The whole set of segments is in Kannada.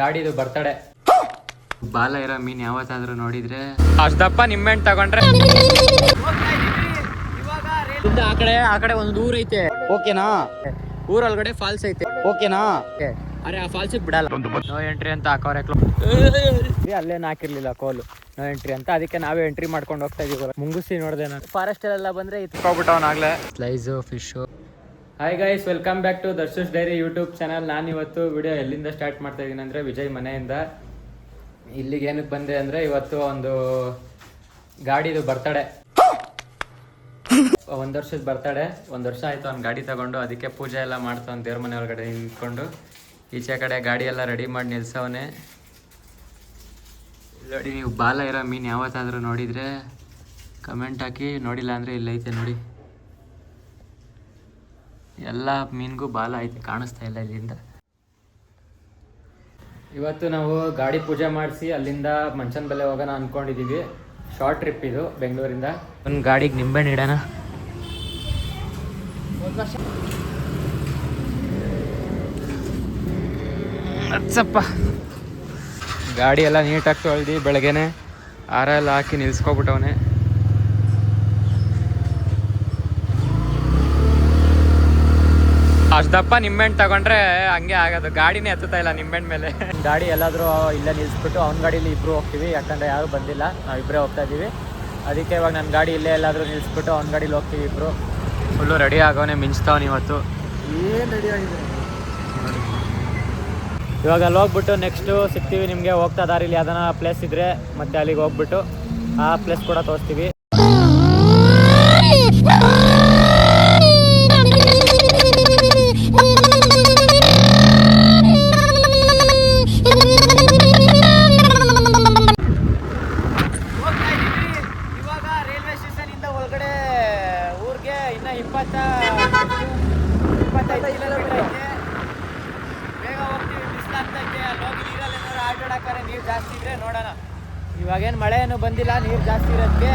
ಗಾಡಿದು ಬರ್ತಡೆ. ಬಾಲ ಇರೋ ಮೀನ್ ಯಾವತ್ತಾದ್ರೂ ನೋಡಿದ್ರೆ ಅಷ್ಟಪ್ಪ ನಿಮ್ಮೆಂಟ್ ತಗೊಂಡ್ರೆ. ಆ ಕಡೆ ಆ ಕಡೆ ಒಂದು ಊರ್ ಐತೆ. ಓಕೆನಾ? ಊರೊಳಗಡೆ ಫಾಲ್ಸ್ ಐತೆ. ಓಕೆನಾ? ಅರೆ ಆ ಫಾಲ್ಸ್ ಬಿಡಲ್ಲ. ನೋ ಎಂಟ್ರಿ ಅಂತ ಹಾಕೋರೆ ಅಲ್ಲೇನು ಹಾಕಿರ್ಲಿಲ್ಲ ಕೋಲು ನೋ ಎಂಟ್ರಿ ಅಂತ. ಅದಕ್ಕೆ ನಾವೇ ಎಂಟ್ರಿ ಮಾಡ್ಕೊಂಡು ಹೋಗ್ತಾ ಇದೀವಿ ಮುಂಗುಸಿ ನೋಡ್ದೆ ನಾನು. ಫಾರೆಸ್ಟ್ ಎಲ್ಲ ಬಂದ್ರೆ ಇತ್ಕೊಬಿಟ್ಟವನಾಗ್ಲೇ slice fish hi guys welcome back to Darsha's diary YouTube channel ನಾನು ಇವತ್ತು ವಿಡಿಯೋ ಎಲ್ಲಿಂದ ಸ್ಟಾರ್ಟ್ ಮಾಡ್ತಾ ಇದ್ದೀನಿ ಅಂದರೆ ವಿಜಯ್ ಮನೆಯಿಂದ. ಇಲ್ಲಿಗೆ ಏನಕ್ಕೆ ಬಂದೆ ಅಂದರೆ ಇವತ್ತು ಒಂದು ಗಾಡಿದು ಬರ್ತಡೆ. ಒಂದು ವರ್ಷದ ಬರ್ತಡೆ. ಒಂದು ವರ್ಷ ಆಯಿತು ಅವ್ನು ಗಾಡಿ ತಗೊಂಡು ಅದಕ್ಕೆ ಪೂಜೆ ಎಲ್ಲ ಮಾಡ್ತಾವ್ನು ದೇವ್ರ ಮನೆ ಒಳಗಡೆ ನಿಂತ್ಕೊಂಡು. ಈಚೆ ಕಡೆ ಗಾಡಿ ಎಲ್ಲ ರೆಡಿ ಮಾಡಿ ನಿಲ್ಸವನೆ. ನೋಡಿ ನೀವು ಬಾಲ ಇರೋ ಮೀನು ಯಾವತ್ತಾದರೂ ನೋಡಿದರೆ ಕಮೆಂಟ್ ಹಾಕಿ. ನೋಡಿಲ್ಲ ಅಂದರೆ ಇಲ್ಲೈತೆ ನೋಡಿ. ಎಲ್ಲ ಮೀನಿಗೂ ಬಾಲ ಐತೆ ಕಾಣಿಸ್ತಾ ಇಲ್ಲ ಇಲ್ಲಿಂದ. ಇವತ್ತು ನಾವು ಗಾಡಿ ಪೂಜೆ ಮಾಡಿಸಿ ಅಲ್ಲಿಂದ ಮಂಚನ್ ಬೆಲೆ ಹೋಗೋಣ ಅನ್ಕೊಂಡಿದೀವಿ. ಶಾರ್ಟ್ ಟ್ರಿಪ್ ಇದು ಬೆಂಗಳೂರಿಂದ. ಒಂದು ಗಾಡಿಗೆ ನಿಂಬೆಹಣ್ಣು ಇಡೋಣ. ಅಚ್ಚಪ್ಪ. ಗಾಡಿ ಎಲ್ಲ ನೀಟಾಗಿ ತೊಳ್ದು ಬೆಳಗ್ಗೆನೆ ಆರ ಎಲ್ಲ ಹಾಕಿ ನಿಲ್ಸ್ಕೊಬಿಟ್ಟವನೆ. ಅಷ್ಟಪ್ಪ ನಿಂಬೆಹಣ್ಣು ತಗೊಂಡ್ರೆ ಹಂಗೆ ಆಗೋದು. ಗಾಡಿನೇ ಹತ್ತುತ್ತಾ ಇಲ್ಲ ನಿಂಬೆಣ್ಣ ಮೇಲೆ. ಗಾಡಿ ಎಲ್ಲಾದರೂ ಇಲ್ಲೇ ನಿಲ್ಲಿಸ್ಬಿಟ್ಟು ಅವ್ನ ಗಾಡೀಲಿ ಇಬ್ರು ಹೋಗ್ತೀವಿ ಯಾಕಂದರೆ ಯಾರು ಬಂದಿಲ್ಲ. ನಾವು ಇಬ್ಬರೇ ಹೋಗ್ತಾ ಇದ್ದೀವಿ. ಅದಕ್ಕೆ ಇವಾಗ ನನ್ನ ಗಾಡಿ ಇಲ್ಲೇ ಎಲ್ಲಾದರೂ ನಿಲ್ಲಿಸ್ಬಿಟ್ಟು ಅವ್ನ ಗಾಡೀಲಿ ಹೋಗ್ತೀವಿ ಇಬ್ರು. ಫುಲ್ಲು ರೆಡಿ ಆಗೋನೆ ಮಿಂಚ್ತಾವ್ ಇವತ್ತು. ಏನು ರೆಡಿ ಆಗಿದೆ? ಇವಾಗ ಅಲ್ಲಿ ಹೋಗ್ಬಿಟ್ಟು ನೆಕ್ಸ್ಟು ಸಿಗ್ತೀವಿ ನಿಮಗೆ. ಹೋಗ್ತಾ ದಾರಿಲಿ ಯಾವ್ದಾನ ಪ್ಲೇಸ್ ಇದ್ರೆ ಮತ್ತೆ ಅಲ್ಲಿಗೆ ಹೋಗ್ಬಿಟ್ಟು ಆ ಪ್ಲೇಸ್ ಕೂಡ ತೋರಿಸ್ತೀವಿ. ಇಪ್ಪತ್ತ ಇಪ್ಪತ್ತೈದು ಕಿಲೋಮೀಟರ್ ಐತೆ ಬೇಗ ಹೋಗ್ತೀವಿ ಬಿಸಿಲಾಗ್ತೈತೆ ಅಲ್ಲಿ ಹೋಗಿ ನೀರಲ್ಲಿ ಏನಾದ್ರು ಆಟ ಆಡಕ್ಕಾರೆ ನೀರು ಜಾಸ್ತಿ ಇದ್ರೆ ನೋಡೋಣ. ಇವಾಗೇನು ಮಳೆ ಏನು ಬಂದಿಲ್ಲ ನೀರು ಜಾಸ್ತಿ ಇರೋದಕ್ಕೆ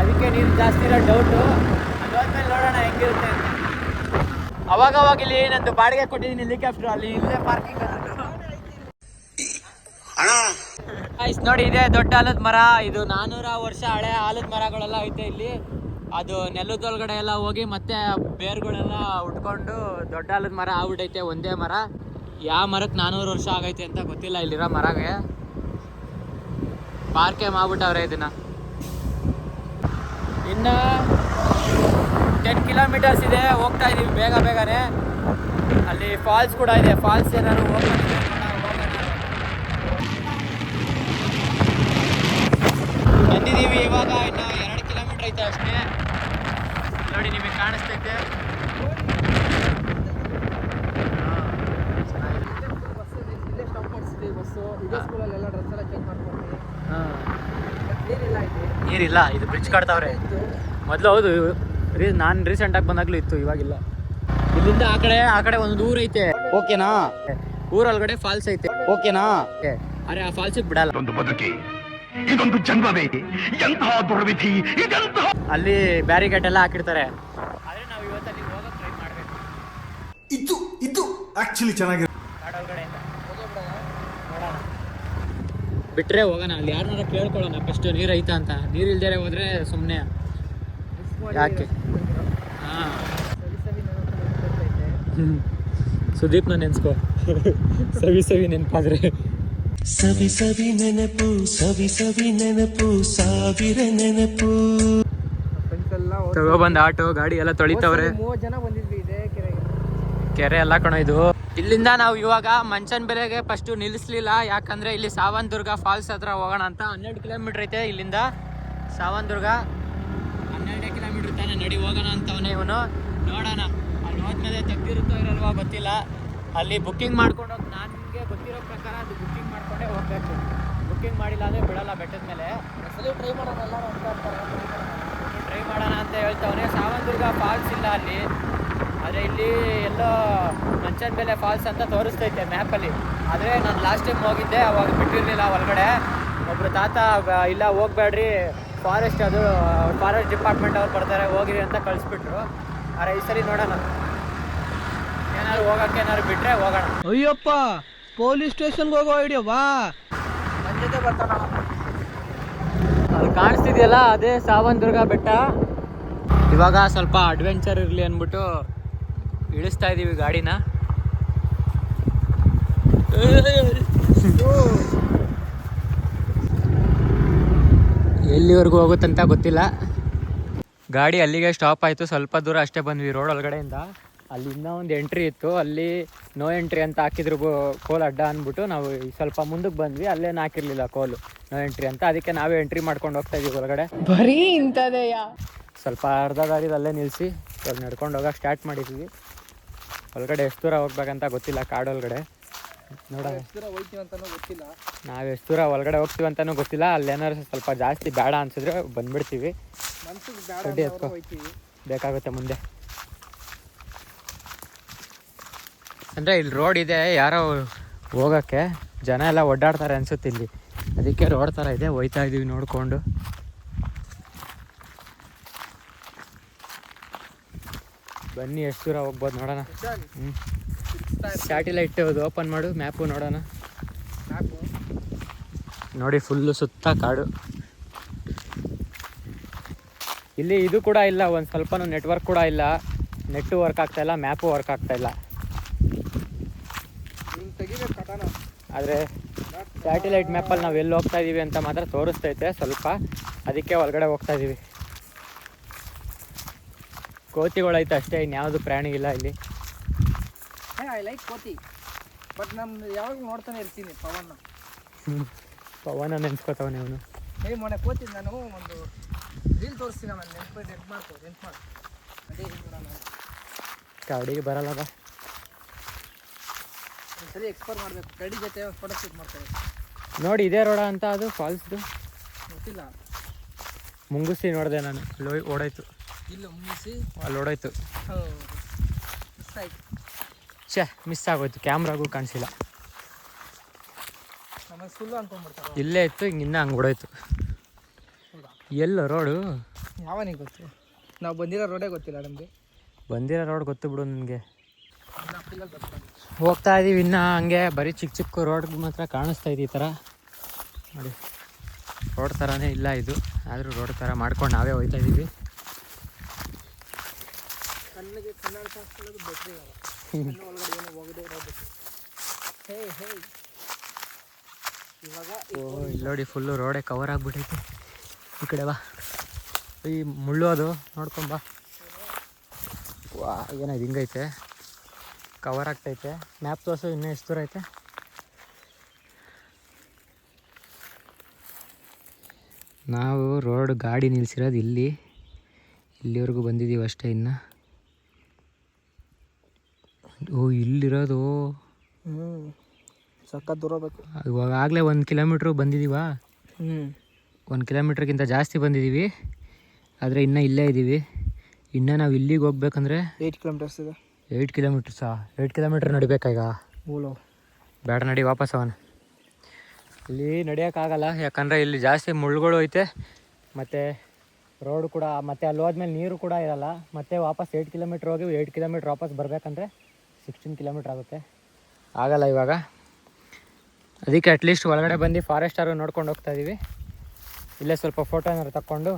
ಅದಕ್ಕೆ ನೀರು ಜಾಸ್ತಿ ಇರೋ ಡೌಟು ಅದಾದ್ಮೇಲೆ ಹೋದ್ಮೇಲೆ ನೋಡೋಣ ಹೆಂಗಿರುತ್ತೆ ಅಂತ. ಅವಾಗ ಅವಾಗ ಇಲ್ಲಿ ನಂದು ಬಾಡಿಗೆ ಕೊಟ್ಟಿದ್ದೀನಿ ಹೆಲಿಕಾಪ್ಟರ್ ಅಲ್ಲಿ ಇಲ್ಲೇ ಪಾರ್ಕಿಂಗ್ ಇಸ್ ನೋಡಿ ಇದೆ ದೊಡ್ಡ ಆಲದ ಮರ. ಇದು ನಾನೂರ ವರ್ಷ ಹಳೆ ಆಲದ ಮರಗಳೆಲ್ಲ ಐತೆ ಇಲ್ಲಿ. ಅದು ನೆಲದೊಳಗಡೆ ಎಲ್ಲ ಹೋಗಿ ಮತ್ತೆ ಬೇರ್ಗಳೆಲ್ಲ ಉಟ್ಕೊಂಡು ದೊಡ್ಡ ಆಲದ ಮರ ಆಗ್ಬಿಟ್ಟೈತೆ ಒಂದೇ ಮರ. ಯಾವ ಮರಕ್ಕೆ ನಾನೂರು ವರ್ಷ ಆಗೈತೆ ಅಂತ ಗೊತ್ತಿಲ್ಲ ಇಲ್ಲಿರೋ ಮರಗೆ. ಪಾರ್ಕೆ ಮಾಡ್ಬಿಟ್ಟವ್ರೆ ಇದನ್ನ. ಇನ್ನ ಟೆನ್ ಕಿಲೋಮೀಟರ್ಸ್ ಇದೆ, ಹೋಗ್ತಾ ಇದೀವಿ ಬೇಗ ಬೇಗನೆ. ಅಲ್ಲಿ ಫಾಲ್ಸ್ ಕೂಡ ಇದೆ ಫಾಲ್ಸ್ ಏನಾದ್ರು ಹೋಗ್ತಾ ಬಂದಿದ್ದೀವಿ ಇವಾಗ ಇನ್ನು ಐತೆ ಅಷ್ಟೇ. ನೋಡಿ ನಿಮಗೆ ಕಾಣಿಸ್ತೈತೆ. ಇಲ್ಲೇ ಸ್ಟಾಪ್ ಮಾಡಿಸ್ತೀವಿ ಬಸ್ಸು ಇದೇ ಸ್ಕೂಲಲ್ಲಿ ಎಲ್ಲ ಡ್ರೆಸ್ ಎಲ್ಲ ಚೇಂಜ್ ಮಾಡ್ಕೊಡ್ತೀವಿ ಏನಿಲ್ಲ ಇದೆ ನೀರಿಲ್ಲ ಇದು ಬ್ರಿಡ್ಜ್ ಕಟ್ತಾವ್ರೆ ಮೊದಲು ಹೌದು ರೀ ನಾನು ರೀಸೆಂಟಾಗಿ ಬಂದಾಗಲೂ ಇತ್ತು ಇವಾಗಿಲ್ಲ. ಇಲ್ಲಿಂದ ಆ ಕಡೆ ಆ ಕಡೆ ಒಂದು ಊರು ಐತೆ. ಓಕೆನಾ? ಊರೊಳಗಡೆ ಫಾಲ್ಸ್ ಐತೆ. ಓಕೆನಾ? ಅರೆ ಆ ಫಾಲ್ಸಿಗೆ ಬಿಡಲ್ಲ. ಒಂದು ಬದುಕಿ. ಇದೊಂದು ಜನ್ಮವೇ ಎಂತಹ ದುರ್ವಿಧಿ ಇದೆಂತಹ ಅಲ್ಲಿ ಬ್ಯಾರಿಗೇಟ್ ಎಲ್ಲ ಹಾಕಿರ್ತಾರೆ. ಆದ್ರೆ ನಾವು ಇವತ್ತು ಅಲ್ಲಿ ಟ್ರೈ ಮಾಡಬೇಕು. ಇದು ಇದು ಆಕ್ಚುಲಿ ಚೆನ್ನಾಗಿ ಕಾಡೊಳಗಡೆಯಿಂದ ನೋಡೋಣ. ಬಿಟ್ರೆ ಹೋಗೋಣ. ಅಲ್ಲಿ ಯಾರನ್ನಾರ ಕೇಳ್ಕೊಳ್ಳೋಣ. ಫಸ್ಟ್ ನೀರು ಐತಾ ಅಂತ. ನೀರು ಇಲ್ದೇ ಹೋದ್ರೆ ಸುಮ್ಮನೆ ಯಾಕೆ? ಹಾಂ. ಸುದೀಪ್ನ ನೆನ್ಸ್ಕೋ. ಸವಿ ಸವಿ ನೆನ್ಪಾದ್ರೆ. ಸವಿ ಸವಿ ನೆನಪು ಸವಿ ಸವಿ ನೆನಪು ಸಾವಿರ ನೆನಪು. ತಗೊಬಂದ್ ಆಟೋ ಗಾಡಿ ಎಲ್ಲ ತೊಳಿತವ್ರೆ. ಮೂವತ್ತು ಜನ ಬಂದಿದ್ವಿ ಇದೇ ಕೆರೆಗೆ. ಕೆರೆ ಎಲ್ಲ ಕಣೋ ಇದು. ಇಲ್ಲಿಂದ ನಾವು ಇವಾಗ ಮಂಚನ್ ಬೆಲೆಗೆ ಫಸ್ಟ್ ನಿಲ್ಲಿಸ್ಲಿಲ್ಲ. ಯಾಕಂದ್ರೆ ಇಲ್ಲಿ ಸಾವಂತದುರ್ಗ ಫಾಲ್ಸ್ ಹತ್ರ ಹೋಗೋಣ ಅಂತ. ಹನ್ನೆರಡು ಕಿಲೋಮೀಟರ್ ಐತೆ ಇಲ್ಲಿಂದ. ಸಾವಂತದುರ್ಗ ಹನ್ನೆರಡೇ ಕಿಲೋಮೀಟರ್ ತಾನೇ ನಡಿ ಹೋಗೋಣ ಅಂತವನೇ ಇವನು. ನೋಡೋಣ. ಅಲ್ಲಿ ಹೋದ್ಮೇಲೆ ತೆಗ್ದಿರುತ್ತೋ ಇರಲ್ವಾ ಗೊತ್ತಿಲ್ಲ. ಅಲ್ಲಿ ಬುಕ್ಕಿಂಗ್ ಮಾಡ್ಕೊಂಡು ಹೋಗಿ ನನಗೆ ಗೊತ್ತಿರೋ ಪ್ರಕಾರ ಅದು ಬುಕ್ಕಿಂಗ್ ಮಾಡಿಕೊಂಡೇ ಹೋಗ್ಬೇಕು. ಬುಕ್ಕಿಂಗ್ ಮಾಡಿಲ್ಲ ಅಂದರೆ ಬಿಡಲ್ಲ ಬೆಟ್ಟದ ಮೇಲೆ. ಸಲ ಟ್ರೈ ಮಾಡೋಣ ಎಲ್ಲರೂ ಅಂತ ಇರ್ತಾರೆ ಟ್ರೈ ಮಾಡೋಣ ಅಂತ ಹೇಳ್ತವ್ರೆ. ಸಾವಂತದುರ್ಗ ಫಾಲ್ಸ್ ಇಲ್ಲ ಅಲ್ಲಿ. ಆದರೆ ಇಲ್ಲಿ ಎಲ್ಲೋ ಮಂಚನ್ ಬೆಲೆ ಫಾಲ್ಸ್ ಅಂತ ತೋರಿಸ್ತೈತೆ ಮ್ಯಾಪಲ್ಲಿ ಆದರೆ ನಾನು ಲಾಸ್ಟ್ ಟೈಮ್ ಹೋಗಿದ್ದೆ ಅವಾಗ ಬಿಟ್ಟಿರಲಿಲ್ಲ ಒಳಗಡೆ. ಒಬ್ಬರು ತಾತ ಬ- ಇಲ್ಲ ಹೋಗ್ಬೇಡ್ರಿ ಫಾರೆಸ್ಟ್ ಅದು ಫಾರೆಸ್ಟ್ ಡಿಪಾರ್ಟ್ಮೆಂಟ್ ಅವ್ರು ಬರ್ತಾರೆ ಹೋಗಿರಿ ಅಂತ ಕಳಿಸ್ಬಿಟ್ರು. ಆದರೆ ಈ ಸರಿ ನೋಡೋಣ ಏನಾದ್ರು ಹೋಗಕ್ಕೆ ಏನಾದ್ರು ಬಿಟ್ಟರೆ ಹೋಗೋಣ. ಅಯ್ಯಪ್ಪ! ಪೊಲೀಸ್ ಸ್ಟೇಷನ್ಗೆ ಹೋಗೋ ಐಡಿಯಾ ಬಾ ನನ್ನ ಜೊತೆ ಅದು ಕಾಣಿಸ್ತಿದೆಯಲ್ಲ, ಅದೇ ಸಾವಂದುರ್ಗ ಬೆಟ್ಟ. ಇವಾಗ ಸ್ವಲ್ಪ ಅಡ್ವೆಂಚರ್ ಇರಲಿ ಅಂದ್ಬಿಟ್ಟು ಇಳಿಸ್ತಾ ಇದೀವಿ ಗಾಡಿನ. ಎಲ್ಲಿವರೆಗೂ ಹೋಗುತ್ತಂತ ಗೊತ್ತಿಲ್ಲ. ಗಾಡಿ ಅಲ್ಲಿಗೆ ಸ್ಟಾಪ್ ಆಯಿತು. ಸ್ವಲ್ಪ ದೂರ ಅಷ್ಟೇ ಬಂದ್ವಿ ರೋಡ್ ಒಳಗಡೆಯಿಂದ. ಅಲ್ಲಿ ಇನ್ನೂ ಒಂದು ಎಂಟ್ರಿ ಇತ್ತು. ಅಲ್ಲಿ ನೋ ಎಂಟ್ರಿ ಅಂತ ಹಾಕಿದ್ರು ಕೋಲ್ ಅಡ್ಡ ಅಂದ್ಬಿಟ್ಟು ನಾವು ಈ ಸ್ವಲ್ಪ ಮುಂದಕ್ಕೆ ಬಂದ್ವಿ ಅಲ್ಲೇನು ಹಾಕಿರ್ಲಿಲ್ಲ ಕೋಲು ನೋ ಎಂಟ್ರಿ ಅಂತ. ಅದಕ್ಕೆ ನಾವೇ ಎಂಟ್ರಿ ಮಾಡ್ಕೊಂಡು ಹೋಗ್ತಾ ಇದೀವಿ ಒಳಗಡೆ. ಬರೀ ಇಂಥದೇಯ? ಸ್ವಲ್ಪ ಅರ್ಧ ದಾರಿದಲ್ಲೇ ಅಲ್ಲೇ ನಿಲ್ಲಿಸಿ ಸ್ವಲ್ಪ ನಡ್ಕೊಂಡು ಹೋಗೋಕೆ ಸ್ಟಾರ್ಟ್ ಮಾಡಿದ್ವಿ. ಒಳಗಡೆ ಎಷ್ಟು ದೂರ ಹೋಗ್ಬೇಕಂತ ಗೊತ್ತಿಲ್ಲ ಕಾಡೊಳಗಡೆ ನೋಡೋಣ. ಅಂತಾನೂ ಗೊತ್ತಿಲ್ಲ. ನಾವು ಎಷ್ಟು ದೂರ ಒಳಗಡೆ ಹೋಗ್ತೀವಿ ಅಂತಲೂ ಗೊತ್ತಿಲ್ಲ. ಅಲ್ಲೇನಾದ್ರು ಸ್ವಲ್ಪ ಜಾಸ್ತಿ ಬೇಡ ಅನ್ಸಿದ್ರೆ ಬಂದ್ಬಿಡ್ತೀವಿ. ಬೇಕಾಗುತ್ತೆ ಮುಂದೆ. ಅಂದರೆ ಇಲ್ಲಿ ರೋಡ್ ಇದೆ, ಯಾರೋ ಹೋಗೋಕ್ಕೆ ಜನ ಎಲ್ಲ ಓಡಾಡ್ತಾರೆ ಅನ್ಸುತ್ತೆ ಇಲ್ಲಿ. ಅದಕ್ಕೆ ರೋಡ್ ಥರ ಇದೆ, ಹೋಯ್ತಾ ಇದೀವಿ ನೋಡಿಕೊಂಡು. ಬನ್ನಿ, ಎಷ್ಟು ದೂರ ಹೋಗ್ಬೋದು ನೋಡೋಣ. ಹ್ಞೂ ಸ್ಯಾಟಿಲೈಟ್ ಓಪನ್ ಮಾಡು ಮ್ಯಾಪು ನೋಡೋಣ. ನೋಡಿ ಫುಲ್ಲು ಸುತ್ತ ಕಾಡು. ಇಲ್ಲಿ ಇದು ಕೂಡ ಇಲ್ಲ, ಒಂದು ಸ್ವಲ್ಪನೂ ನೆಟ್ವರ್ಕ್ ಕೂಡ ಇಲ್ಲ. ನೆಟ್ಟು ವರ್ಕ್ ಆಗ್ತಾ ಇಲ್ಲ ಮ್ಯಾಪು ವರ್ಕ್ ಆಗ್ತಾ ಇಲ್ಲ ಹಿಂಗ್ ತೆಗಿಬೇಕು ಕಟಾನ ಆದರೆ ಸ್ಯಾಟಲೈಟ್ ಮ್ಯಾಪಲ್ಲಿ ನಾವು ಎಲ್ಲಿ ಹೋಗ್ತಾ ಇದ್ದೀವಿ ಅಂತ ಮಾತ್ರ ತೋರಿಸ್ತೈತೆ ಸ್ವಲ್ಪ ಅದಕ್ಕೆ ಒಳಗಡೆ ಹೋಗ್ತಾ ಇದ್ದೀವಿ ಕೋತಿಗಳೈತೆ ಅಷ್ಟೇ ಇನ್ಯಾವುದು ಪ್ರಾಣಿ ಇಲ್ಲ ಇಲ್ಲಿ. ಐ ಲೈಕ್ ಕೋತಿ. ಬಟ್ ನಮ್ದು ಯಾವಾಗ ನೋಡ್ತಾನೆ ಇರ್ತೀನಿ ಪವನ್. ಪವನ ನೆನ್ಸ್ಕೊತಾವನೆ ಅವನು. ಹೇ ಮೊನ್ನೆ ಕೋತಿ ನಾನು ಒಂದು ರೀಲ್ ತೋರಿಸ್ತೀನಿ ಆಮೇಲೆ ನೆನ್ಪು ನೆನ್ಪು ಮಾಡ್ಕೊ ನೆನ್ಪು ಮಾಡಿ. ಅದೇ ಕಾಡಿಗೆ ಬರಲ್ಲ ಬಾ. ಒಂದ್ಸರಿ ಎಕ್ಸ್ಪ್ಲೋರ್ ಮಾಡಬೇಕು. ಕಡಿ ಜೊತೆ ಫೋಟೋ ಶೂಟ್ ಮಾಡ್ತಾರೆ ನೋಡಿ ಇದೇ ರೋಡ ಅಂತ ಅದು ಫಾಲ್ಸ್ದು ಗೊತ್ತಿಲ್ಲ. ಮುಂಗುಸಿ ನೋಡಿದೆ ನಾನು. ಅಲ್ಲಿ ಓಡಾಯ್ತು. ಇಲ್ಲ ಮುಂಗಿಸಿ. ಅಲ್ಲಿ ಓಡಾಯ್ತು. ಮಿಸ್ ಆಯ್ತು. ಛೇ ಮಿಸ್ ಆಗೋಯ್ತು. ಕ್ಯಾಮ್ರಾಗೂ ಕಾಣಿಸಿಲ್ಲ. ನಮಗೆ ಸುಳ್ಳು ಅನ್ಕೊಂಡ್ಬಿಡ್ತಾರೆ. ಇಲ್ಲೇ ಇತ್ತು ಹಿಂಗೆ ಇನ್ನೂ ಹಂಗೆ ಓಡೋಯ್ತು. ಎಲ್ಲ ರೋಡು? ಯಾವನಿಗೆ ಗೊತ್ತು? ನಾವು ಬಂದಿರೋ ರೋಡೇ ಗೊತ್ತಿಲ್ಲ ನಮಗೆ. ಬಂದಿರೋ ರೋಡ್ ಗೊತ್ತು ಬಿಡು ನನಗೆ. ಹೋಗ್ತಾ ಇದೀವಿ ಇನ್ನು ಹಂಗೆ ಬರೀ ಚಿಕ್ಕ ಚಿಕ್ಕ ರೋಡ್ ಮಾತ್ರ ಕಾಣಿಸ್ತಾ ಇದೆ ಈ ಥರ ನೋಡಿ ರೋಡ್ ಥರನೇ ಇಲ್ಲ ಇದು. ಆದರೂ ರೋಡ್ ಥರ ಮಾಡ್ಕೊಂಡು ನಾವೇ ಹೋಗ್ತಾ ಇದ್ದೀವಿ ಓ ಇಲ್ಲಿ ನೋಡಿ ಫುಲ್ಲು ರೋಡೇ ಕವರ್ ಆಗಿಬಿಟ್ಟೈತೆ ಈ ಕಡೆ ಬಾ. ಈ ಮುಳ್ಳು ಅದು. ನೋಡ್ಕೊಂಬಾ ವಾ ಏನಾಯ್ತು ಹಿಂಗೈತೆ. ಕವರ್ ಆಗ್ತೈತೆ. ಮ್ಯಾಪ್ ತೋರಿಸು ಇನ್ನೂ ಎಷ್ಟು ದೂರ ಐತೆ? ನಾವು ರೋಡ್ ಗಾಡಿ ನಿಲ್ಲಿಸಿರೋದು ಇಲ್ಲಿ. ಇಲ್ಲಿವರೆಗೂ ಬಂದಿದ್ದೀವಿ ಅಷ್ಟೇ ಇನ್ನು. ಓ ಇಲ್ಲಿರೋದು? ಹ್ಞೂ ಸಖತ್ ದೂರ ಬೇಕು. ಇವಾಗ ಆಗಲೇ ಒಂದು ಕಿಲೋಮೀಟ್ರು ಬಂದಿದ್ದೀವಾ? ಹ್ಞೂ ಒಂದು ಕಿಲೋಮೀಟ್ರ್ಗಿಂತ ಜಾಸ್ತಿ ಬಂದಿದ್ದೀವಿ. ಆದರೆ ಇನ್ನೂ ಇಲ್ಲೇ ಇದ್ದೀವಿ ಇನ್ನೂ ನಾವು ಇಲ್ಲಿಗೆ ಹೋಗ್ಬೇಕಂದ್ರೆ ಏಯ್ಟ್ ಕಿಲೋಮೀಟರ್ಸ್ ಇದೆ. ಏಯ್ಟ್ ಕಿಲೋಮೀಟ್ರ್ಸಾ ಏಯ್ಟ್ ಕಿಲೋಮೀಟ್ರ್ ನಡಿಬೇಕಾಗ ಓಲೋ ಬೇಡ ನಡಿ ವಾಪಸ್ ಅವನು. ಇಲ್ಲಿ ನಡೆಯೋಕ್ಕಾಗಲ್ಲ ಯಾಕಂದರೆ ಇಲ್ಲಿ ಜಾಸ್ತಿ ಮುಳ್ಳುಗಳು ಐತೆ ಮತ್ತು ರೋಡ್ ಕೂಡ ಮತ್ತು ಅಲ್ಲಿ ಹೋದ್ಮೇಲೆ ನೀರು ಕೂಡ ಇರಲ್ಲ. ಮತ್ತೆ ವಾಪಸ್ ಏಯ್ಟ್ ಕಿಲೋಮೀಟ್ರ್ ಹೋಗಿ ಏಯ್ಟ್ ಕಿಲೋಮೀಟ್ರ್ ವಾಪಸ್ ಬರಬೇಕಂದ್ರೆ ಸಿಕ್ಸ್ಟೀನ್ ಕಿಲೋಮೀಟ್ರ್ ಆಗುತ್ತೆ. ಆಗಲ್ಲ ಇವಾಗ. ಅದಕ್ಕೆ ಅಟ್ಲೀಸ್ಟ್ ಒಳಗಡೆ ಬಂದು ಫಾರೆಸ್ಟರು ನೋಡ್ಕೊಂಡು ಹೋಗ್ತಾ ಇದ್ದೀವಿ ಇಲ್ಲೇ ಸ್ವಲ್ಪ ಫೋಟೋ ಏನಾದ್ರು ತಕ್ಕೊಂಡು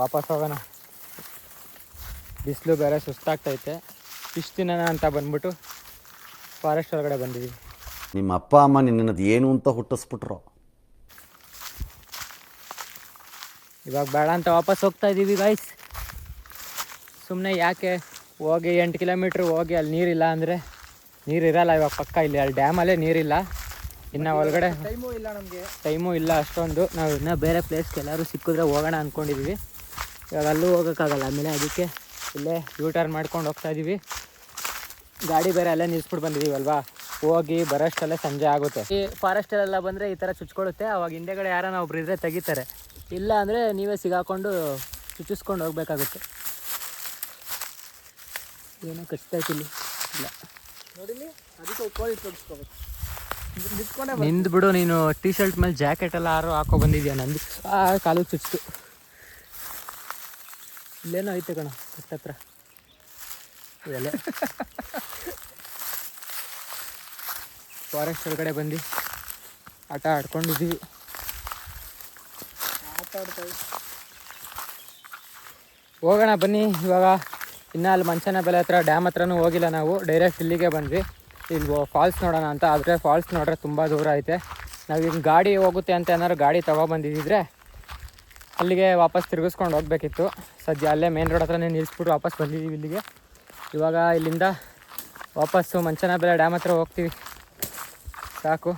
ವಾಪಸ್ ಹೋಗೋಣ. ಬಿಸಿಲು ಬೇರೆ ಸುಸ್ತಾಗ್ತೈತೆ. ಇಷ್ಟು ದಿನ ಅಂತ ಬಂದ್ಬಿಟ್ಟು ಫಾರೆಸ್ಟ್ ಒಳಗಡೆ ಬಂದಿದ್ವಿ. ನಿಮ್ಮ ಅಪ್ಪ ಅಮ್ಮ ನಿನ್ನದು ಏನು ಅಂತ ಹುಟ್ಟಿಸ್ಬಿಟ್ರು? ಇವಾಗ ಬೇಡ ಅಂತ ವಾಪಸ್ ಹೋಗ್ತಾ ಇದ್ದೀವಿ ಗಾಯ್ಸ್ ಸುಮ್ಮನೆ ಯಾಕೆ ಹೋಗಿ ಎಂಟು ಕಿಲೋಮೀಟ್ರ್ ಹೋಗಿ ಅಲ್ಲಿ ನೀರಿಲ್ಲ ಅಂದರೆ ನೀರಿರಲ್ಲ ಇರಲ್ಲ ಇವಾಗ ಪಕ್ಕ ಇಲ್ಲಿ ಅಲ್ಲಿ ಡ್ಯಾಮಲ್ಲೇ ನೀರಿಲ್ಲ. ಇನ್ನು ಒಳಗಡೆ ಟೈಮು ಇಲ್ಲ ನಮಗೆ. ಟೈಮು ಇಲ್ಲ ಅಷ್ಟೊಂದು. ನಾವು ಇನ್ನೂ ಬೇರೆ ಪ್ಲೇಸ್ಗೆ ಎಲ್ಲರೂ ಸಿಕ್ಕಿದ್ರೆ ಹೋಗೋಣ ಅಂದ್ಕೊಂಡಿದ್ದೀವಿ ಇವಾಗ ಅಲ್ಲೂ ಹೋಗೋಕ್ಕಾಗಲ್ಲ ಆಮೇಲೆ ಅದಕ್ಕೆ ಇಲ್ಲೇ ಯೂ ಟರ್ನ್ ಮಾಡ್ಕೊಂಡು ಹೋಗ್ತಾ ಇದ್ದೀವಿ ಗಾಡಿ ಬೇರೆ ಅಲ್ಲೇ ನಿಲ್ಸ್ಬಿಟ್ಟು ಬಂದಿದ್ದೀವಲ್ವಾ ಹೋಗಿ ಬರೋಷ್ಟಲ್ಲೇ ಸಂಜೆ ಆಗುತ್ತೆ. ಈ ಫಾರೆಸ್ಟಲ್ಲೆಲ್ಲ ಬಂದರೆ ಈ ಥರ ಚುಚ್ಕೊಳ್ಳುತ್ತೆ. ಅವಾಗ ಹಿಂದೆಗಡೆ ಯಾರನ್ನ ಒಬ್ರು ಇದ್ರೆ ತೆಗಿತಾರೆ. ಇಲ್ಲ ಅಂದರೆ ನೀವೇ ಸಿಗಾಕೊಂಡು ಚುಚ್ಚಿಸ್ಕೊಂಡು ಹೋಗ್ಬೇಕಾಗುತ್ತೆ. ಏನೋ ಕಷ್ಟ ಇಲ್ಲಿ. ಇಲ್ಲ. ನೋಡಿಲಿ ಅದಕ್ಕೆ ನಿಂದು ಬಿಡು ನೀನು ಟೀ ಶರ್ಟ್ ಮೇಲೆ ಜಾಕೆಟ್ ಎಲ್ಲ ಯಾರು ಹಾಕೋ ಬಂದಿದ್ಯಾ ನಂದು? ಆ ಕಾಲಿಗೆ ಚುಚ್ತು ಇಲ್ಲೇನೋ ಐತೆ ಕಣ ಹತ್ತತ್ರ ಎಲೆ. ಫಾರೆಸ್ಟ್ ಒಳಗಡೆ ಬಂದು ಆಟ ಆಡ್ಕೊಂಡಿದ್ವಿ. ಆಟ ಹೋಗೋಣ ಬನ್ನಿ. ಇವಾಗ ಇನ್ನು ಅಲ್ಲಿ ಮಂಚನ ಬೆಲೆ ಹತ್ರ ಡ್ಯಾಮ್ ಹತ್ರನೂ ಹೋಗಿಲ್ಲ ನಾವು. ಡೈರೆಕ್ಟ್ ಇಲ್ಲಿಗೆ ಬಂದ್ವಿ. ಇಲ್ಲಿ ಫಾಲ್ಸ್ ನೋಡೋಣ ಅಂತ. ಆದರೆ ಫಾಲ್ಸ್ ನೋಡ್ರೆ ತುಂಬ ದೂರ ಐತೆ. ನಾವು ಈಗ ಗಾಡಿ ಹೋಗುತ್ತೆ ಅಂತ ಏನಾದ್ರು ಗಾಡಿ ತೊಗೊಬಂದಿದ್ದಿದ್ರೆ ಅಲ್ಲಿಗೆ ವಾಪಸ್ ತಿರುಗಿಸ್ಕೊಂಡು ಹೋಗಬೇಕಿತ್ತು. ಸದ್ಯ ಅಲ್ಲೇ ಮೇನ್ ರೋಡ್ ಹತ್ರನೇ ನಿಲ್ಲಿಸ್ಬಿಟ್ಟು ವಾಪಸ್ ಬಂದಿದ್ದೀವಿ ಇಲ್ಲಿಗೆ. ಇವಾಗ ಇಲ್ಲಿಂದ ವಾಪಸ್ಸು ಮಂಚನಬೆಲೆ ಡ್ಯಾಮ್ ಹತ್ರ ಹೋಗ್ತೀವಿ. ಸಾಕು.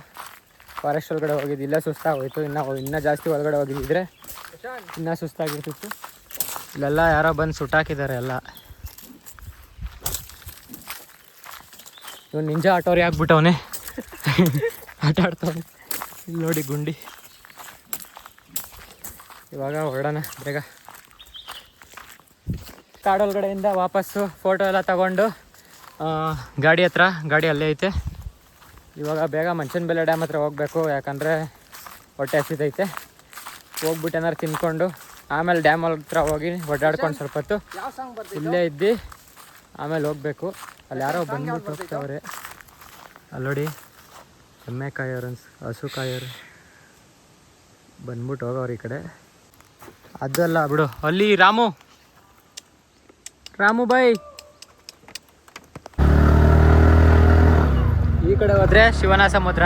ಫಾರೆಸ್ಟ್ ಒಳಗಡೆ ಹೋಗಿದ್ದು. ಇಲ್ಲೇ ಸುಸ್ತಾಗೋಯ್ತು. ಇನ್ನೂ ಇನ್ನೂ ಜಾಸ್ತಿ ಒಳಗಡೆ ಹೋಗಿದ್ದಿದ್ರೆ ಇನ್ನೂ ಸುಸ್ತಾಗಿರ್ತಿತ್ತು. ಇಲ್ಲೆಲ್ಲ ಯಾರೋ ಬಂದು ಸುಟ್ಟಾಕಿದ್ದಾರೆ ಎಲ್ಲ. ಇವನು ನಿಂಜ ಆಟೋರಿ ಆಗ್ಬಿಟ್ಟವನೆ. ಆಟ ಆಡ್ತವನೆ. ಇಲ್ಲಿ ನೋಡಿ ಗುಂಡಿ. ಇವಾಗ ಹೊರಡೋಣ ಬೇಗ. ಕಾಡೊಳಗಡೆಯಿಂದ ವಾಪಸ್ಸು ಫೋಟೋ ಎಲ್ಲ ತಗೊಂಡು ಗಾಡಿ ಹತ್ರ, ಗಾಡಿ ಅಲ್ಲೇ ಐತೆ. ಇವಾಗ ಬೇಗ ಮಂಚನ ಬೆಲೆ ಡ್ಯಾಮ್ ಹತ್ರ ಹೋಗಬೇಕು, ಯಾಕಂದರೆ ಹೊಟ್ಟೆ ಹಸಿದೈತೆ ಹೋಗ್ಬಿಟ್ಟು ಏನಾರು ತಿನ್ಕೊಂಡು, ಆಮೇಲೆ ಡ್ಯಾಮ್ ಹತ್ರ ಹೋಗಿ ಒಡ್ಡಾಡ್ಕೊಂಡು ಸ್ವಲ್ಪ ಹೊತ್ತು ಇಲ್ಲೇ ಇದ್ದು, ಆಮೇಲೆ ಹೋಗ್ಬೇಕು. ಅಲ್ಲಿ ಯಾರೋ ಬಂದ್ಬಿಟ್ಟು ಹೋಗ್ತಾವ್ರೆ. ಅಲ್ಲಿ ನೋಡಿ ಎಮ್ಮೆ ಕಾಯೋರು ಅನ್ಸ್ ಹಸು ಕಾಯೋರು ಬಂದ್ಬಿಟ್ಟು ಹೋಗೋರು ಈ ಕಡೆ. ಅದಲ್ಲ ಬಿಡು, ಅಲ್ಲಿ ರಾಮು. ರಾಮು ಬಾಯ್ ಈ ಕಡೆ ಹೋದ್ರೆ ಶಿವನ ಸಮುದ್ರ,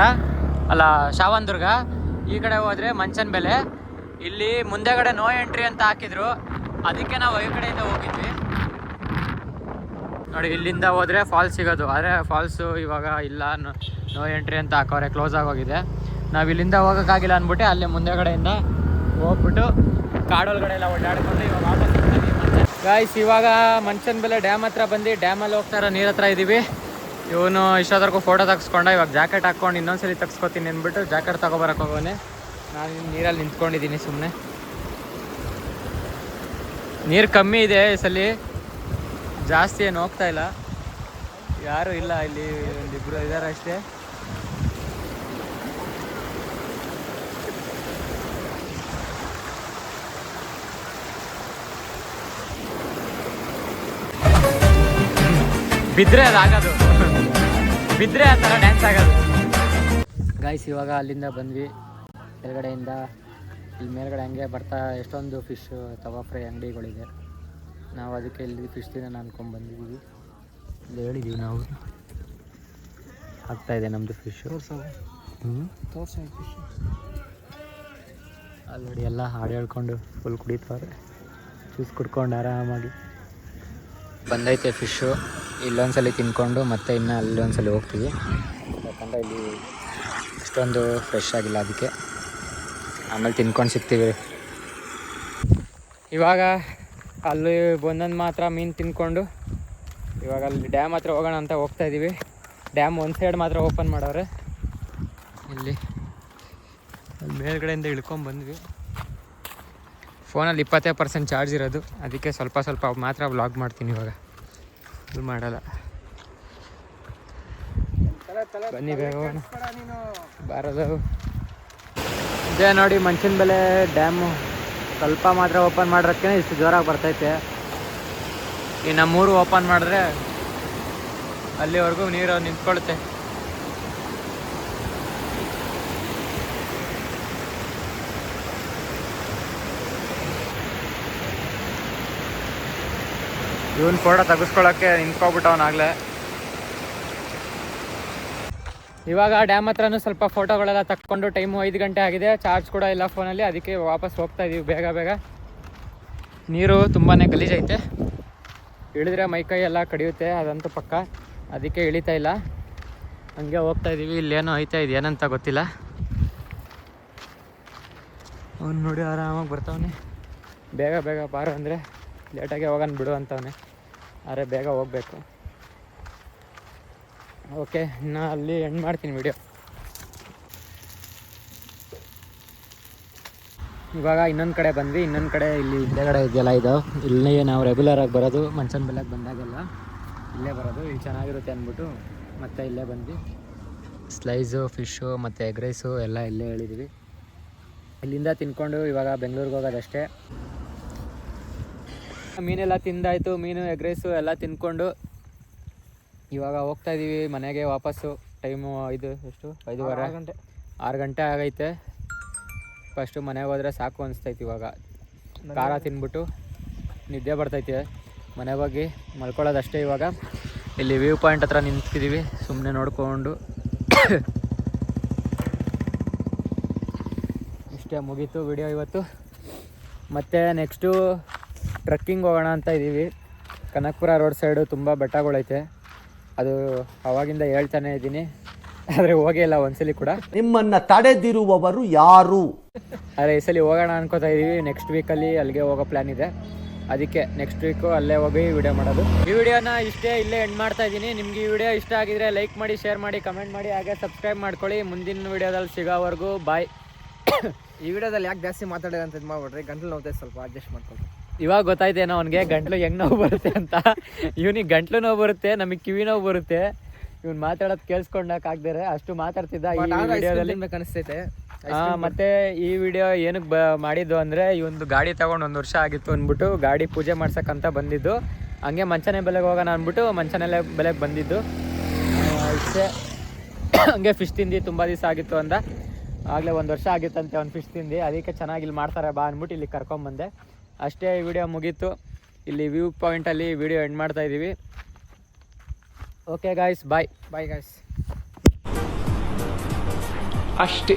ಅಲ್ಲ ಶಾವಂದುರ್ಗ, ಈ ಕಡೆ ಹೋದ್ರೆ ಮಂಚನ್ ಬೆಲೆ. ಇಲ್ಲಿ ಮುಂದೆಗಡೆ ನೋ ಎಂಟ್ರಿ ಅಂತ ಹಾಕಿದ್ರು. ಅದಕ್ಕೆ ನಾವು ಈ ಕಡೆಯಿಂದ ಹೋಗಿದ್ವಿ. ನೋಡಿ, ಇಲ್ಲಿಂದ ಹೋದ್ರೆ ಫಾಲ್ಸ್ ಸಿಗೋದು. ಆದರೆ ಫಾಲ್ಸು ಇವಾಗ ಇಲ್ಲ. ನೋ ಎಂಟ್ರಿ ಅಂತ ಹಾಕೋರೆ ಕ್ಲೋಸ್ ಆಗೋಗಿದೆ. ನಾವು ಇಲ್ಲಿಂದ ಹೋಗೋಕ್ಕಾಗಿಲ್ಲ ಅಂದ್ಬಿಟ್ಟು ಅಲ್ಲೇ ಮುಂದೆಗಡೆಯಿಂದ ಹೋಗ್ಬಿಟ್ಟು ಕಾಡೊಳಗಡೆ ಎಲ್ಲ ಓಡಾಡ್ಕೊಂಡು ಇವಾಗ ವಾಪಸ್ ಗಾಯ್ಸ್ ಇವಾಗ ಮನ್ಷನ್ ಬೆಲೆ ಡ್ಯಾಮ್ ಹತ್ರ ಬಂದು ಡ್ಯಾಮಲ್ಲಿ ಹೋಗ್ತಾ ಇರೋ ನೀರ್ ಹತ್ರ ಇದ್ದೀವಿ ಇವನು ಇಷ್ಟೊತ್ತರ್ಗೂ ಫೋಟೋ ತೆಗ್ಸ್ಕೊಂಡ, ಇವಾಗ ಜಾಕೆಟ್ ಹಾಕ್ಕೊಂಡು ಇನ್ನೊಂದ್ಸರಿ ತೆಗ್ಸ್ಕೊತೀನಿ ಅಂದ್ಬಿಟ್ಟು ಜಾಕೆಟ್ ತೊಗೊಬರಕ್ಕೆ ಹೋಗೋನೆ. ನಾನು ನೀರಲ್ಲಿ ನಿಂತ್ಕೊಂಡಿದ್ದೀನಿ ಸುಮ್ಮನೆ ನೀರು ಕಮ್ಮಿ ಇದೆ ಈ ಸಲ. ಜಾಸ್ತಿ ಏನು ಹೋಗ್ತಾ ಇಲ್ಲ. ಯಾರು ಇಲ್ಲ ಇಲ್ಲಿ, ಒಂದಿಬ್ರು ಇದ್ದಾರೆ ಅಷ್ಟೇ. ಬಿದ್ರೆ ಅದು ಆಗೋದು ಬಿದ್ರೆ ಆ ಥರ ಡ್ಯಾನ್ಸ್ ಆಗೋದು. ಗಾಯ್ಸ್ ಇವಾಗ ಅಲ್ಲಿಂದ ಬಂದ್ವಿ. ಕೆಳಗಡೆಯಿಂದ ಇಲ್ಲಿ ಮೇಲ್ಗಡೆ ಹಂಗೆ ಬರ್ತಾ ಎಷ್ಟೊಂದು ಫಿಶ್ ತವಾ ಫ್ರೈ ಅಂಗಡಿಗಳಿದೆ. ನಾವು ಅದಕ್ಕೆ ಇಲ್ಲಿ ಫಿಶ್ ತಿನ್ನೋಣ ಅನ್ಕೊಂಡು ಬಂದಿದ್ದೀವಿ. ಇಲ್ಲಿ ಹೇಳಿದ್ದೀವಿ ನಾವು. ಆಗ್ತಾ ಇದೆ ನಮ್ಮದು ಫಿಶು ಹ್ಞೂ ತೋರ್ಸ ಫಿಶ್ ಅಲ್ಲಿ ನೋಡಿ ಎಲ್ಲ ಹಾಡು ಹೇಳ್ಕೊಂಡು ಫುಲ್ ಕುಡಿತವ್ರೆ ಜ್ಯೂಸ್ ಕುಡ್ಕೊಂಡು ಆರಾಮಾಗಿ. ಬಂದೈತೆ ಫಿಶ್ಶು ಇಲ್ಲೊಂದ್ಸಲಿ ತಿನ್ಕೊಂಡು ಮತ್ತೆ ಇನ್ನು ಅಲ್ಲೊಂದ್ಸಲಿ ಹೋಗ್ತೀವಿ. ಯಾಕಂದರೆ ಇಲ್ಲಿ ಅಷ್ಟೊಂದು ಫ್ರೆಶ್ ಆಗಿಲ್ಲ ಅದಕ್ಕೆ. ಆಮೇಲೆ ತಿನ್ಕೊಂಡು ಸಿಗ್ತೀವಿ. ಇವಾಗ ಅಲ್ಲಿ ಒಂದೊಂದು ಮಾತ್ರ ಮೀನು ತಿನ್ಕೊಂಡು ಇವಾಗ ಅಲ್ಲಿ ಡ್ಯಾಮ್ ಹತ್ರ ಹೋಗೋಣ ಅಂತ ಹೋಗ್ತಾ ಇದ್ದೀವಿ ಡ್ಯಾಮ್ ಒಂದು ಸೈಡ್ ಮಾತ್ರ ಓಪನ್ ಮಾಡವ್ರೆ ಇಲ್ಲಿ ಮೇಲ್ಗಡೆಯಿಂದ ಇಳ್ಕೊಂಡು ಬಂದ್ವಿ. ಫೋನಲ್ಲಿ ಇಪ್ಪತ್ತೇ ಪರ್ಸೆಂಟ್ ಚಾರ್ಜ್ ಇರೋದು. ಅದಕ್ಕೆ ಸ್ವಲ್ಪ ಸ್ವಲ್ಪ ಮಾತ್ರ ವ್ಲಾಗ್ ಮಾಡ್ತೀನಿ ಇವಾಗ. ಇದು ಮಾಡಲ್ಲ. ಬನ್ನಿ ಬೇಗ ಬಾರದು ಇದೇ ನೋಡಿ ಮಂಚಿನ ಬೆಲೆ ಡ್ಯಾಮು ಸ್ವಲ್ಪ ಮಾತ್ರ ಓಪನ್ ಮಾಡಿರೋದಕ್ಕೆ ಇಷ್ಟು ಜೋರಾಗಿ ಬರ್ತೈತೆ. ಈ ನಮ್ಮೂರು ಓಪನ್ ಮಾಡಿದ್ರೆ ಅಲ್ಲಿವರೆಗೂ ನೀರು ನಿಂತ್ಕೊಳ್ಳುತ್ತೆ. ಇವನ್ ಫೋಟೋ ತೆಗೆಸ್ಕೊಳಕ್ಕೆ ನಿಂತ್ಕೊಬಿಟ್ಟವನಾಗ್ಲೆ. ಇವಾಗ ಡ್ಯಾಮ್ ಹತ್ರನೂ ಸ್ವಲ್ಪ ಫೋಟೋಗಳೆಲ್ಲ ತಕ್ಕೊಂಡು ಟೈಮು ಐದು ಗಂಟೆ ಆಗಿದೆ. ಚಾರ್ಜ್ ಕೂಡ ಇಲ್ಲ ಫೋನಲ್ಲಿ, ಅದಕ್ಕೆ ವಾಪಸ್ ಹೋಗ್ತಾ ಇದೀವಿ ಬೇಗ ಬೇಗ. ನೀರು ತುಂಬಾ ಗಲೀಜೈತೆ. ಇಳಿದ್ರೆ ಮೈಕೈ ಎಲ್ಲ ಕಡಿಯುತ್ತೆ, ಅದಂತೂ ಪಕ್ಕ. ಅದಕ್ಕೆ ಇಳಿತಾ ಇಲ್ಲ. ಹಂಗೆ ಹೋಗ್ತಾ ಇದೀವಿ, ಇಲ್ಲೇನೋ ಐತೆ ಇದು ಏನಂತ ಗೊತ್ತಿಲ್ಲ. ಅವ್ನು ನೋಡಿ ಆರಾಮಾಗಿ ಬರ್ತಾವನೆ. ಬೇಗ ಬೇಗ ಬಾರು ಅಂದರೆ. ಲೇಟಾಗಿ ಹೋಗೋಣ ಬಿಡು ಅಂತವನೆ. ಆದರೆ ಬೇಗ ಹೋಗಬೇಕು. ಓಕೆ, ಇನ್ನು ಅಲ್ಲಿ ಎಂಡ್ ಮಾಡ್ತೀನಿ ವಿಡಿಯೋ ಇವಾಗ ಇನ್ನೊಂದು ಕಡೆ ಬಂದ್ವಿ, ಇನ್ನೊಂದು ಕಡೆ ಇಲ್ಲಿ ಹಿಂದೆಗಡೆ ಇದೆಯಲ್ಲ ಇದು. ಇಲ್ಲಿ ನಾವು ರೆಗ್ಯುಲರ್ ಆಗಿ ಬರೋದು, ಮನ್ಸನ್ ಬೆಲ್ಲಕ್ಕೆ ಬಂದಾಗೆಲ್ಲ ಇಲ್ಲೇ ಬರೋದು, ಇಲ್ಲಿ ಚೆನ್ನಾಗಿರುತ್ತೆ ಅಂದ್ಬಿಟ್ಟು ಮತ್ತೆ ಇಲ್ಲೇ ಬಂದ್ವಿ. ಸ್ಲೈಸು ಫಿಶ್ಶು ಮತ್ತು ಎಗ್ ರೈಸು ಎಲ್ಲ ಇಲ್ಲೇ ಹೇಳಿದ್ವಿ. ಇಲ್ಲಿಂದ ತಿನ್ಕೊಂಡು ಇವಾಗ ಬೆಂಗಳೂರಿಗೆ ಹೋಗೋದಷ್ಟೇ. ಮೀನೆಲ್ಲ ತಿಂದಾಯ್ತು ಮೀನು ಎಗ್ ರೈಸು ಎಲ್ಲ ತಿನ್ಕೊಂಡು ಇವಾಗ ಹೋಗ್ತಾ ಇದ್ದೀವಿ ಮನೆಗೆ ವಾಪಸ್ಸು. ಟೈಮು ಐದು ಎಷ್ಟು? ಐದುವರೆ. ಗಂಟೆ. ಆರು ಗಂಟೆ ಆಗೈತೆ. ಫಸ್ಟು ಮನೆಗೆ ಹೋದ್ರೆ ಸಾಕು ಅನಿಸ್ತೈತಿ ಇವಾಗ. ಖಾರ ತಿನ್ಬಿಟ್ಟು ನಿದ್ದೆ ಬರ್ತೈತೆ. ಮನೆಗೆ ಹೋಗಿ ಮಲ್ಕೊಳ್ಳೋದಷ್ಟೇ ಇವಾಗ. ಇಲ್ಲಿ ವ್ಯೂ ಪಾಯಿಂಟ್ ಹತ್ರ ನಿಂತಿದ್ದೀವಿ ಸುಮ್ಮನೆ ನೋಡಿಕೊಂಡು. ಇಷ್ಟೇ ಮುಗೀತು ವಿಡಿಯೋ ಇವತ್ತು. ಮತ್ತು ನೆಕ್ಸ್ಟು ಟ್ರಕ್ಕಿಂಗ್ ಹೋಗೋಣ ಅಂತ ಇದ್ದೀವಿ ಕನಕಪುರ ರೋಡ್ ಸೈಡು ತುಂಬ ಬೆಟ್ಟಗಳೈತೆ ಅದು ಅವಾಗಿಂದ ಹೇಳ್ತಾನೆ ಇದ್ದೀನಿ ಆದರೆ ಹೋಗೇ ಇಲ್ಲ ಒಂದ್ಸಲಿ ಕೂಡ. ನಿಮ್ಮನ್ನ ತಡೆದಿರುವವರು ಯಾರು? ಆದರೆ ಈ ಸಲ ಹೋಗೋಣ ಅನ್ಕೋತಾ ಇದ್ದೀವಿ ನೆಕ್ಸ್ಟ್ ವೀಕಲ್ಲಿ ಅಲ್ಲಿಗೆ ಹೋಗೋ ಪ್ಲ್ಯಾನ್ ಇದೆ. ಅದಕ್ಕೆ ನೆಕ್ಸ್ಟ್ ವೀಕು ಅಲ್ಲೇ ಹೋಗಿ ವಿಡಿಯೋ ಮಾಡೋದು. ಈ ವಿಡಿಯೋನ ಇಷ್ಟೇ ಇಲ್ಲೇ ಎಂಡ್ ಮಾಡ್ತಾ ಇದ್ದೀನಿ ನಿಮ್ಗೆ ಈ ವಿಡಿಯೋ ಇಷ್ಟ ಆಗಿದ್ರೆ ಲೈಕ್ ಮಾಡಿ ಶೇರ್ ಮಾಡಿ ಕಮೆಂಟ್ ಮಾಡಿ ಹಾಗೆ ಸಬ್ಸ್ಕ್ರೈಬ್ ಮಾಡ್ಕೊಳ್ಳಿ. ಮುಂದಿನ ವಿಡಿಯೋದಲ್ಲಿ ಸಿಗೋವರೆಗೂ ಬಾಯ್ ಈ ವಿಡಿಯೋದಲ್ಲಿ ಯಾಕೆ ಜಾಸ್ತಿ ಮಾತಾಡಿದ್ರೆ ಅಂತ ಇದು ಮಾಡ್ಬಿಡ್ರಿ. ಗಂಟಲು ನೋವುತ್ತೆ ಸ್ವಲ್ಪ ಅಡ್ಜಸ್ಟ್ ಮಾಡ್ಕೊಳ್ಳಿ ಇವಾಗ ಗೊತ್ತಾಯ್ತೇನೋ ಅವನಿಗೆ ಗಂಟ್ಲು ಹೆಂಗ್ ನೋವು ಬರುತ್ತೆ ಅಂತ. ಇವನಿಗೆ ಗಂಟ್ಲು ನೋವು ಬರುತ್ತೆ ನಮಗ್ ಕಿವಿ ನೋವು ಬರುತ್ತೆ. ಇವನ್ ಮಾತಾಡೋದು ಕೇಳಿಸ್ಕೊಂಡಕ್ ಆಗ್ದಿರ ಅಷ್ಟು ಮಾತಾಡ್ತಿದ್ದ ಈ ವಿಡಿಯೋದಲ್ಲಿ. ಅನಿಸ್ತೈತೆ. ಮತ್ತೆ ಈ ವಿಡಿಯೋ ಏನಕ್ಕೆ ಬ ಮಾಡಿದ್ದು ಅಂದ್ರೆ ಇವೊಂದು ಗಾಡಿ ತಗೊಂಡ್ ಒಂದ್ ವರ್ಷ ಆಗಿತ್ತು ಅಂದ್ಬಿಟ್ಟು ಗಾಡಿ ಪೂಜೆ ಮಾಡ್ಸಕ್ಕಂತ ಬಂದಿದ್ದು. ಹಂಗೆ ಮಂಚನೆ ಬೆಲೆಗೆ ಹೋಗೋಣ ಅಂದ್ಬಿಟ್ಟು ಮಂಚನೆ ಬೆಲೆಗೆ ಬಂದಿದ್ದು. ಇಷ್ಟೇ. ಹಂಗೆ ಫಿಶ್ ತಿಂದು ತುಂಬ ದಿವಸ ಆಗಿತ್ತು ಅಂದ. ಆಗಲೇ ಒಂದು ವರ್ಷ ಆಗಿತ್ತಂತೆ ಅವ್ನು ಫಿಶ್ ತಿಂದು. ಅದಕ್ಕೆ ಚೆನ್ನಾಗಿ ಇಲ್ಲಿ ಮಾಡ್ತಾರೆ ಬಾ ಅಂದ್ಬಿಟ್ಟು ಇಲ್ಲಿ ಕರ್ಕೊಂಬಂದೆ. ಅಷ್ಟೇ ಈ ವಿಡಿಯೋ ಮುಗೀತು. ಇಲ್ಲಿ ವ್ಯೂ ಪಾಯಿಂಟಲ್ಲಿ ವಿಡಿಯೋ ಎಂಡ್ ಮಾಡ್ತಾ ಇದ್ದೀವಿ okay guys bye bye guys ಅಷ್ಟೇ.